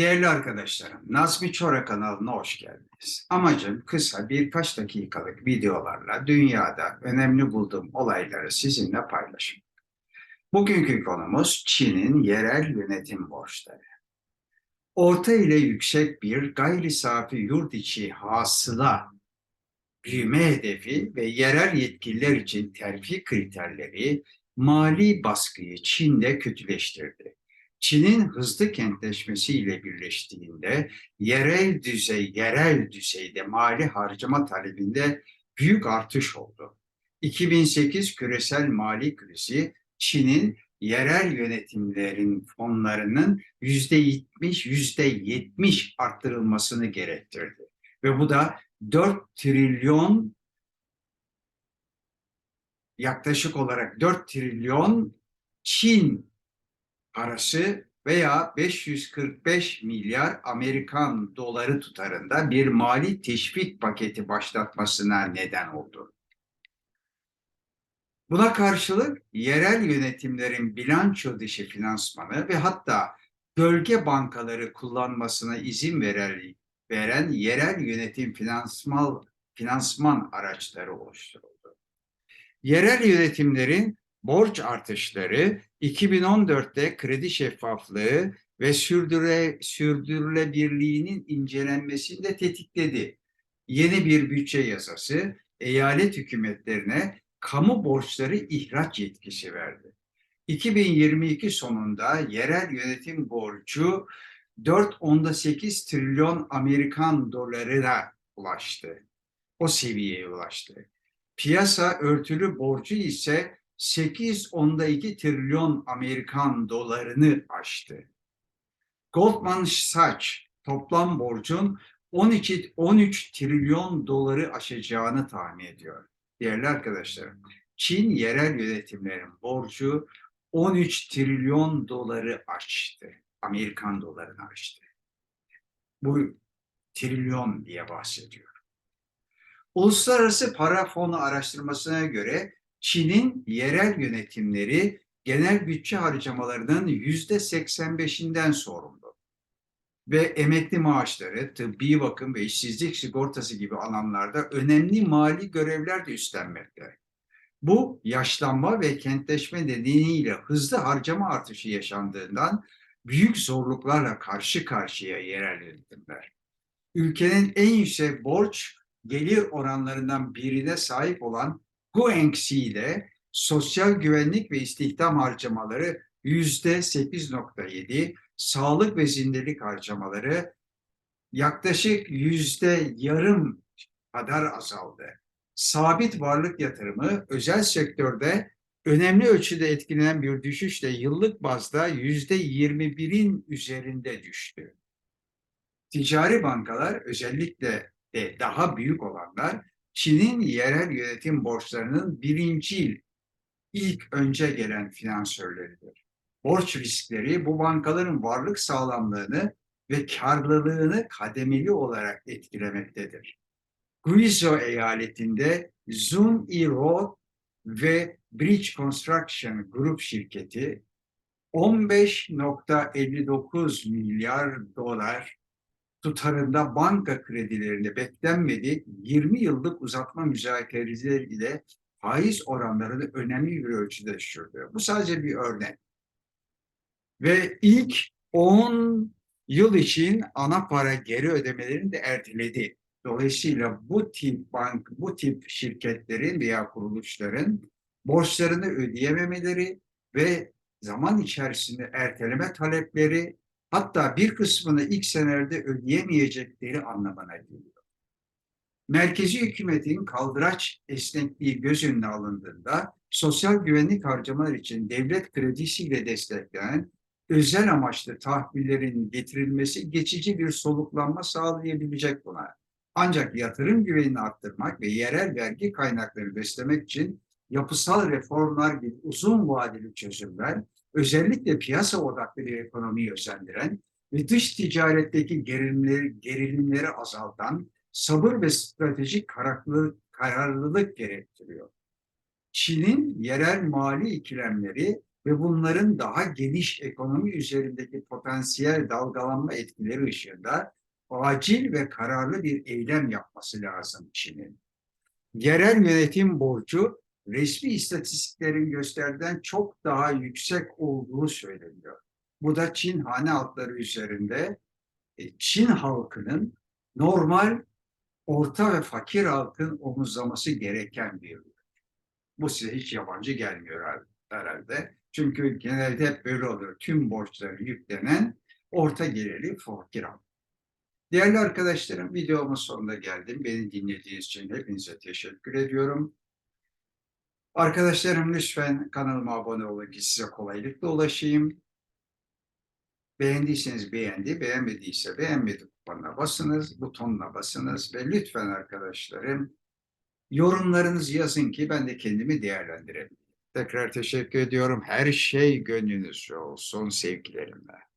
Değerli arkadaşlarım, Nazmi Çora kanalına hoş geldiniz. Amacım kısa birkaç dakikalık videolarla dünyada önemli bulduğum olayları sizinle paylaşmak. Bugünkü konumuz Çin'in yerel yönetim borçları. Orta ile yüksek bir gayri safi yurt içi hasıla büyüme hedefi ve yerel yetkililer için terfi kriterleri mali baskıyı Çin'de kötüleştirdi. Çin'in hızlı kentleşmesiyle birleştiğinde yerel düzey, yerel düzeyde mali harcama talebinde büyük artış oldu. 2008 küresel mali krizi Çin'in yerel yönetimlerin fonlarının yüzde yetmiş, yüzde yetmiş arttırılmasını gerektirdi. Ve bu da 4 trilyon yaklaşık olarak 4 trilyon Çin parası veya 545 milyar Amerikan doları tutarında bir mali teşvik paketi başlatmasına neden oldu. Buna karşılık yerel yönetimlerin bilanço dışı finansmanı ve hatta bölge bankaları kullanmasına izin veren, veren yerel yönetim finansman, finansman araçları oluşturuldu. Yerel yönetimlerin borç artışları 2014'te kredi şeffaflığı ve sürdüre, sürdürülebilirliğinin incelenmesini de tetikledi. Yeni bir bütçe yasası eyalet hükümetlerine kamu borçları ihraç yetkisi verdi. 2022 sonunda yerel yönetim borcu 4.8 trilyon Amerikan dolarına ulaştı. O seviyeye ulaştı. Piyasa örtülü borcu ise 8.2 trilyon Amerikan dolarını aştı. Goldman Sachs toplam borcun 12 13 trilyon doları aşacağını tahmin ediyor. Değerli arkadaşlarım, Çin yerel yönetimlerin borcu 13 trilyon doları aştı. Amerikan dolarını aştı. Bu trilyon diye bahsediyor. Uluslararası Para Fonu araştırmasına göre Çin'in yerel yönetimleri genel bütçe harcamalarının yüzde 85'inden sorumlu. Ve emekli maaşları, tıbbi bakım ve işsizlik sigortası gibi alanlarda önemli mali görevler de üstlenmekte. Bu yaşlanma ve kentleşme nedeniyle hızlı harcama artışı yaşandığından büyük zorluklarla karşı karşıya yerel yönetimler. Ülkenin en yüksek borç gelir oranlarından birine sahip olan Guangxi ile sosyal güvenlik ve istihdam harcamaları yüzde 8.7, sağlık ve zindelik harcamaları yaklaşık yüzde yarım kadar azaldı. Sabit varlık yatırımı özel sektörde önemli ölçüde etkilenen bir düşüşle yıllık bazda yüzde 21'in üzerinde düştü. Ticari bankalar özellikle de daha büyük olanlar Çin'in yerel yönetim borçlarının birincil ilk önce gelen finansörleridir. Borç riskleri bu bankaların varlık sağlamlığını ve karlılığını kademeli olarak etkilemektedir. Guizhou eyaletinde Zun E Road ve Bridge Construction Group şirketi 15.59 milyar dolar tutarında banka kredilerini beklenmedik 20 yıllık uzatma müzakereleri ile faiz oranlarını önemli bir ölçüde düşürdü. Bu sadece bir örnek. Ve ilk 10 yıl için ana para geri ödemelerini de erteledi. Dolayısıyla bu tip bank, bu tip şirketlerin veya kuruluşların borçlarını ödeyememeleri ve zaman içerisinde erteleme talepleri hatta bir kısmını ilk senelerde ödeyemeyecekleri anlamına geliyor. Merkezi hükümetin kaldıraç esnekliği göz önüne alındığında sosyal güvenlik harcamalar için devlet kredisiyle desteklenen özel amaçlı tahvillerin getirilmesi geçici bir soluklanma sağlayabilecek buna. Ancak yatırım güvenini arttırmak ve yerel vergi kaynakları beslemek için yapısal reformlar gibi uzun vadeli çözümler özellikle piyasa odaklı bir ekonomiyi özendiren ve dış ticaretteki gerilimleri, gerilimleri azaltan sabır ve stratejik kararlılık, kararlılık gerektiriyor. Çin'in yerel mali ikilemleri ve bunların daha geniş ekonomi üzerindeki potansiyel dalgalanma etkileri ışığında acil ve kararlı bir eylem yapması lazım Çin'in. Yerel yönetim borcu resmi istatistiklerin gösterdiğinden çok daha yüksek olduğu söyleniyor. Bu da Çin hane halkları üzerinde e, Çin halkının normal orta ve fakir halkın omuzlaması gereken bir yük. Bu size hiç yabancı gelmiyor her- herhalde. Çünkü genelde hep böyle olur. Tüm borçları yüklenen orta gelirli fakir halk. Değerli arkadaşlarım videomun sonuna geldim. Beni dinlediğiniz için hepinize teşekkür ediyorum. Arkadaşlarım lütfen kanalıma abone olun ki size kolaylıkla ulaşayım. Beğendiyseniz beğendi, beğenmediyse beğenmedi butonuna basınız, butonuna basınız ve lütfen arkadaşlarım yorumlarınızı yazın ki ben de kendimi değerlendirebileyim. Tekrar teşekkür ediyorum. Her şey gönlünüzce olsun sevgilerimle.